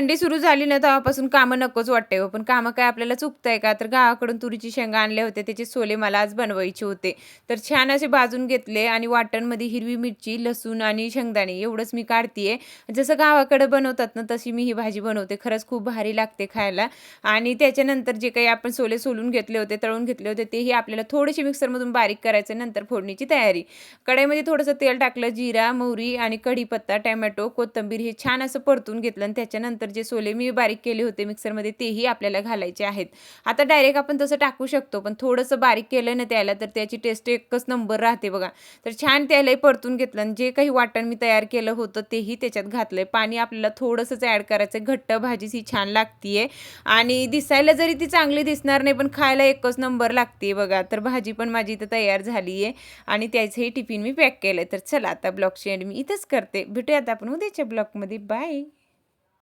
थंडी सुरू झाली ना तेव्हापासून कामं नकोच वाटते हो. पण कामं काय आपल्याला चुकतंय का? तर गावाकडून तुरीची शेंगा आणले होते त्याचे सोले मला आज बनवायचे होते. तर छान असे भाजून घेतले आणि वाटणमध्ये हिरवी मिरची लसूण आणि शेंगदाणे एवढंच मी काढतीये. जसं गावाकडे बनवतात ना तशी मी ही भाजी बनवते. खरंच खूप भारी लागते खायला. आणि त्याच्यानंतर जे काही आपण सोले सोलून घेतले होते तळून घेतले होते तेही आपल्याला थोडेसे मिक्सरमधून बारीक करायचे नंतर फोडणीची तयारी. कढईमध्ये थोडंसं तेल टाकलं जिरा मोहरी आणि कढीपत्ता टॅमॅटो कोथिंबीर हे छान असं परतून घेतलं आणि त्याच्यानंतर जे सोले मी बारीक केले होते मिक्सरमध्ये तेही आपल्याला घालायचे आहेत. आता डायरेक्ट आपण तसं टाकू शकतो पण थोडंसं बारीक केलं ना त्याला तर त्याची टेस्ट एकच नंबर राहते बघा. तर छान त्यालाही परतून घेतलं आणि जे काही वाटण मी तयार केलं होतं तेही त्याच्यात घातलंय. पाणी आपल्याला थोडंसंच ॲड करायचं घट्ट भाजीच ही छान लागतीये. आणि दिसायला जरी ती चांगली दिसणार नाही पण खायला एकच नंबर लागते बघा. तर भाजी पण माझी इथं तयार झाली आहे आणि त्याचंही टिफिन मी पॅक केलं तर चला आता ब्लॉगची एंड मी इथंच करते. भेटूयात आपण उद्याच्या ब्लॉगमध्ये. बाय